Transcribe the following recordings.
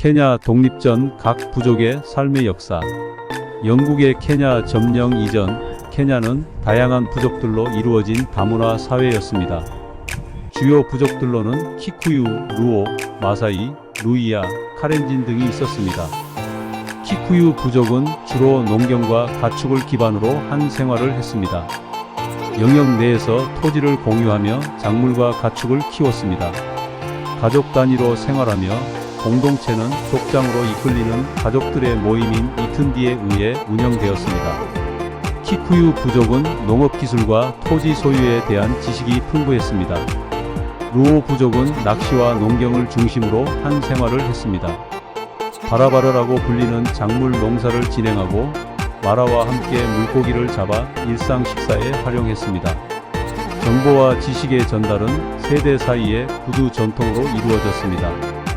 케냐 독립 전 각 부족의 삶의 역사. 영국의 케냐 점령 이전 케냐는 다양한 부족들로 이루어진 다문화 사회였습니다. 주요 부족들로는 키쿠유, 루오, 마사이, 루이아, 카렌진 등이 있었습니다. 키쿠유 부족은 주로 농경과 가축을 기반으로 한 생활을 했습니다. 영역 내에서 토지를 공유하며 작물과 가축을 키웠습니다. 가족 단위로 생활하며 공동체는 족장으로 이끌리는 가족들의 모임인 이튼디에 의해 운영되었습니다. 키쿠유 부족은 농업 기술과 토지 소유에 대한 지식이 풍부했습니다. 루오 부족은 낚시와 농경을 중심으로 한 생활을 했습니다. 바라바르라고 불리는 작물 농사를 진행하고 마라와 함께 물고기를 잡아 일상 식사에 활용했습니다. 정보와 지식의 전달은 세대 사이의 구두 전통으로 이루어졌습니다.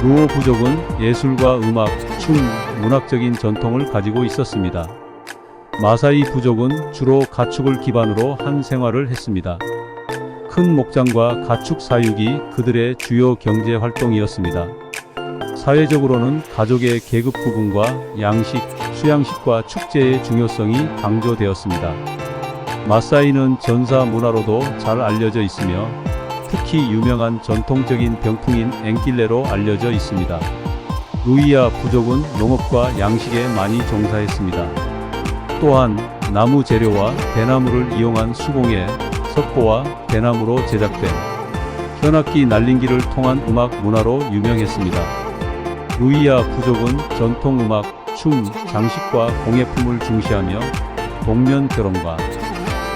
루오 부족은 예술과 음악, 춤, 문학적인 전통을 가지고 있었습니다. 마사이 부족은 주로 가축을 기반으로 한 생활을 했습니다. 큰 목장과 가축 사육이 그들의 주요 경제 활동이었습니다. 사회적으로는 가족의 계급 구분과 양식, 수양식과 축제의 중요성이 강조되었습니다. 마사이는 전사 문화로도 잘 알려져 있으며 특히 유명한 전통적인 병풍인 앵길레로 알려져 있습니다. 루이아 부족은 농업과 양식에 많이 종사했습니다. 또한 나무 재료와 대나무를 이용한 수공예, 석고와 대나무로 제작된 현악기 날린기를 통한 음악 문화로 유명했습니다. 루이아 부족은 전통 음악, 춤, 장식과 공예품을 중시하며 동면 결혼과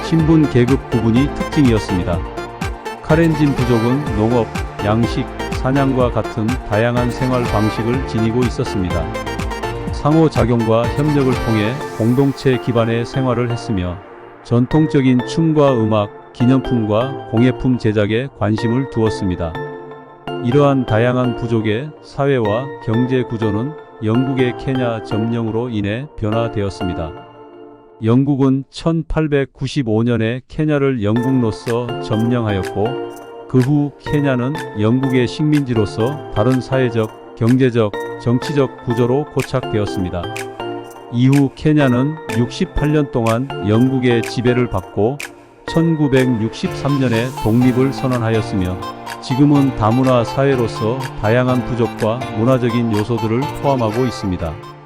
신분 계급 구분이 특징이었습니다. 카렌진 부족은 농업, 양식, 사냥과 같은 다양한 생활 방식을 지니고 있었습니다. 상호작용과 협력을 통해 공동체 기반의 생활을 했으며 전통적인 춤과 음악, 기념품과 공예품 제작에 관심을 두었습니다. 이러한 다양한 부족의 사회와 경제 구조는 영국의 케냐 점령으로 인해 변화되었습니다. 영국은 1895년에 케냐를 영국로서 점령하였고 그 후 케냐는 영국의 식민지로서 다른 사회적, 경제적, 정치적 구조로 고착되었습니다. 이후 케냐는 68년 동안 영국의 지배를 받고 1963년에 독립을 선언하였으며 지금은 다문화 사회로서 다양한 부족과 문화적인 요소들을 포함하고 있습니다.